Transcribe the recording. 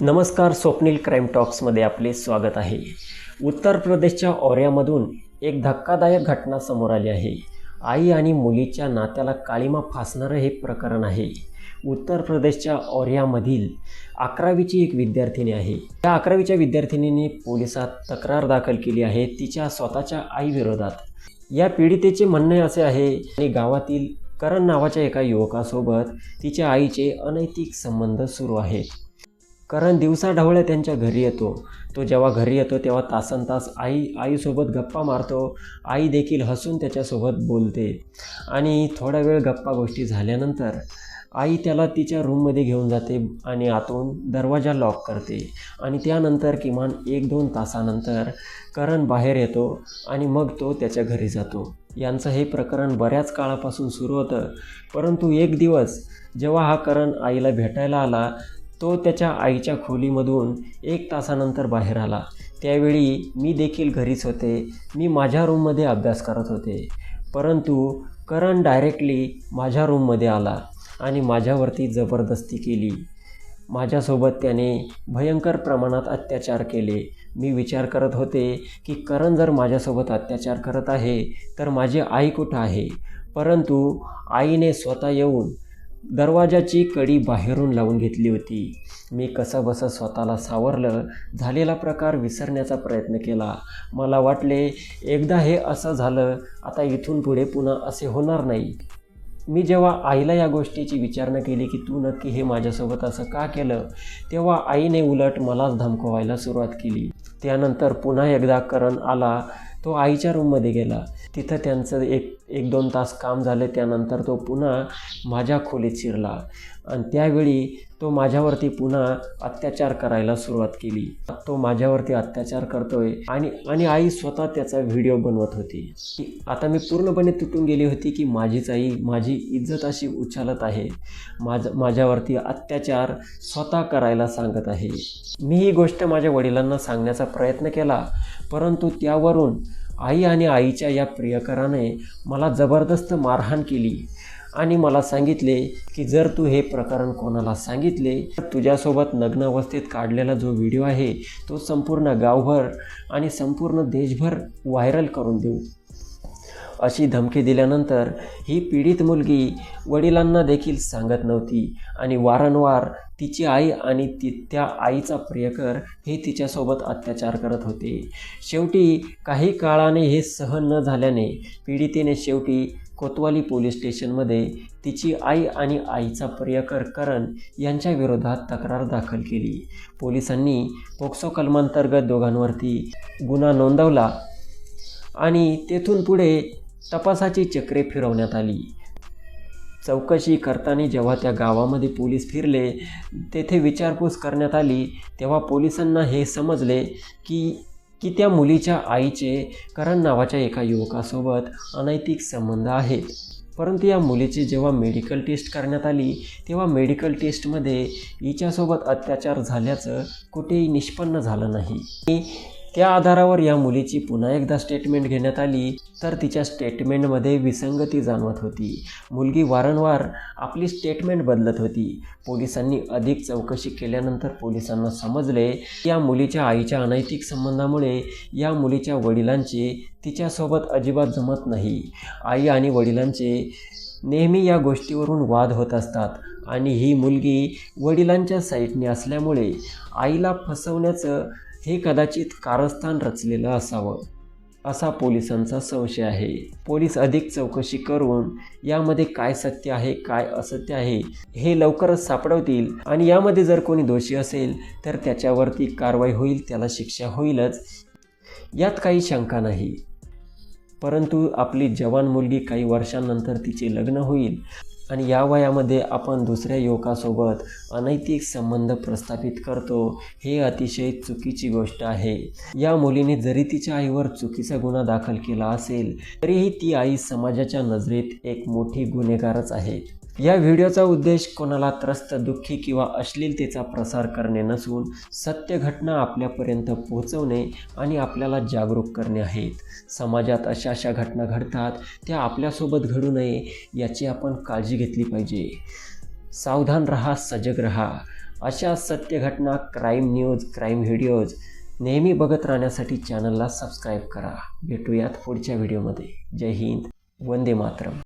नमस्कार स्वप्नील क्राईम टॉक्समध्ये आपले स्वागत आहे. उत्तर प्रदेशच्या और्यामधून एक धक्कादायक घटना समोर आली आहे. आई आणि मुलीच्या नात्याला काळीमा फासणारं हे प्रकरण आहे. उत्तर प्रदेशच्या और्यामधील अकरावीची एक विद्यार्थिनी आहे. त्या अकरावीच्या विद्यार्थिनीने पोलिसात तक्रार दाखल केली आहे तिच्या स्वतःच्या आईविरोधात. या पीडितेचे म्हणणे असे आहे आणि गावातील करण नावाच्या एका युवकासोबत तिच्या आईचे अनैतिक संबंध सुरू आहेत. करण दिवसा ढवळ्या त्यांच्या घरी येतो. तो जेव्हा घरी येतो तेव्हा तासन तास आई आईसोबत गप्पा मारतो. आई देखील हसून त्याच्यासोबत बोलते. आणि थोडा वेळ गप्पा गोष्टी झाल्यानंतर आई त्याला तिच्या रूममध्ये घेऊन जाते आणि आतून दरवाजा लॉक करते. आणि त्यानंतर किमान एक दोन तासानंतर करण बाहेर येतो आणि मग तो त्याच्या घरी जातो. यांचं हे प्रकरण बऱ्याच काळापासून सुरू होतं. परंतु एक दिवस जेव्हा हा करण आईला भेटायला आला तो त्याच्या आईच्या खोलीमधून एक तासानंतर बाहेर आला. त्यावेळी मी देखील घरीच होते. मी माझ्या रूममध्ये अभ्यास करत होते. परंतु करण डायरेक्टली माझ्या रूममध्ये आला आणि माझ्यावरती जबरदस्ती केली. माझ्यासोबत त्याने भयंकर प्रमाणात अत्याचार केले. मी विचार करत होते की करण जर माझ्यासोबत अत्याचार करत आहे तर माझी आई कुठं आहे? परंतु आईने स्वतः येऊन दरवाजाची कडी बाहेरून लावून घेतली होती. मी कसं बसं स्वतःला सावरलं झालेला प्रकार विसरण्याचा प्रयत्न केला. मला वाटले एकदा हे असं झालं आता इथून पुढे पुन्हा असे होणार नाही. मी जेव्हा आईला या गोष्टीची विचारणा केली की तू नक्की हे माझ्यासोबत असं का केलं? तेव्हा आईने उलट मलाच धमकवायला सुरुवात केली. त्यानंतर पुन्हा एकदा करण आला तो आईच्या रूममध्ये गेला. तिथं त्यांचं एक एक दोन तास काम झाले त्यानंतर तो पुन्हा माझ्या खोलीत शिरला. आणि त्यावेळी तो माझ्यावरती पुन्हा अत्याचार करायला सुरुवात केली. तो माझ्यावरती अत्याचार करतोय आणि आणि आई स्वतः त्याचा व्हिडिओ बनवत होती. आता मी पूर्णपणे तुटून गेली होती की माझीच आई माझी इज्जत अशी उछालत आहे. माझ माझ्यावरती अत्याचार स्वतः करायला सांगत आहे. मी ही गोष्ट माझ्या वडिलांना सांगण्याचा प्रयत्न केला परंतु त्यावरून आई आणि आईच्या या प्रियकराने मला जबरदस्त मारहाण केली आणि मला सांगितले की जर तू हे प्रकरण कोणाला सांगितले तर तुझ्यासोबत नग्न अवस्थेत काढलेला जो व्हिडिओ आहे तो संपूर्ण गावभर आणि संपूर्ण देशभर व्हायरल करून देऊ. अशी धमकी दिल्यानंतर ही पीडित मुलगी वडिलांना देखील सांगत नव्हती. आणि वारंवार तिची आई आणि ती त्या आईचा प्रियकर हे तिच्यासोबत अत्याचार करत होते. शेवटी काही काळाने हे सहन न झाल्याने पीडितेने शेवटी कोतवाली पोलीस स्टेशनमध्ये तिची आई आणि आईचा प्रियकर करण यांच्या विरोधात तक्रार दाखल केली. पोलिसांनी पोक्सो कलमांतर्गत दोघांवरती गुन्हा नोंदवला आणि तेथून पुढे तपासाची चक्रे फिरवण्यात आली. चौकशी करताना जेव्हा त्या गावामध्ये पोलीस फिरले तेथे विचारपूस करण्यात आली. तेव्हा पोलिसांना हे समजले की की त्या मुलीच्या आईचे करण नावाच्या एका युवकासोबत अनैतिक संबंध आहेत. परंतु या मुलीची जेव्हा मेडिकल टेस्ट करण्यात आली तेव्हा मेडिकल टेस्टमध्ये हिच्यासोबत अत्याचार झाल्याचं कुठेही निष्पन्न झालं नाही. त्या आधारावर या मुलीची पुन्हा एकदा स्टेटमेंट घेण्यात आली तर तिच्या स्टेटमेंटमध्ये विसंगती जाणवत होती. मुलगी वारंवार आपली स्टेटमेंट बदलत होती. पोलिसांनी अधिक चौकशी केल्यानंतर पोलिसांना समजले या मुलीच्या आईच्या अनैतिक संबंधामुळे या मुलीच्या वडिलांचे तिच्यासोबत अजिबात जमत नाही. आई आणि वडिलांचे नेहमी या गोष्टीवरून वाद होत असतात आणि ही मुलगी वडिलांच्या साईटने असल्यामुळे आईला फसवण्याचं हे कदाचित कारस्थान रचलेलं असावं. असा पोलिसांचा संशय आहे. पोलीस अधिक चौकशी करून यामध्ये काय सत्य आहे काय असत्य आहे हे लवकरच सापडवतील आणि यामध्ये जर कोणी दोषी असेल तर त्याच्यावरती कारवाई होईल त्याला शिक्षा होईलच. यात काही शंका नाही. परंतु आपली जवान मुलगी काही वर्षांनंतर तिचे लग्न होईल. आणि या वयामध्ये आपण दुसऱ्या युवकासोबत अनैतिक संबंध प्रस्थापित करतो हे अतिशय चुकीची गोष्ट आहे. या मुलीने जरी तिच्या आईवर चुकीचा गुन्हा दाखल केला असेल तरीही ती आई समाजाच्या नजरेत एक मोठी गुन्हेगारच आहे. या व्हिडिओचा उद्देश कोणाला त्रस्त दुःखी किंवा अश्लीलतेचा प्रसार करणे नसून सत्य घटना आपल्यापर्यंत पोहोचवणे आणि आपल्याला जागरूक करणे आहेत. समाजात अशा अशा घटना घडतात त्या आपल्यासोबत घडू नये याची आपण काळजी घेतली पाहिजे. सावधान रहा सजग रहा. अशा सत्य घटना क्राईम न्यूज क्राईम व्हिडिओज नेहमी बघत राहण्यासाठी चॅनलला सबस्क्राईब करा. भेटूयात पुढच्या व्हिडिओमध्ये जय हिंद. वंदे मातरम.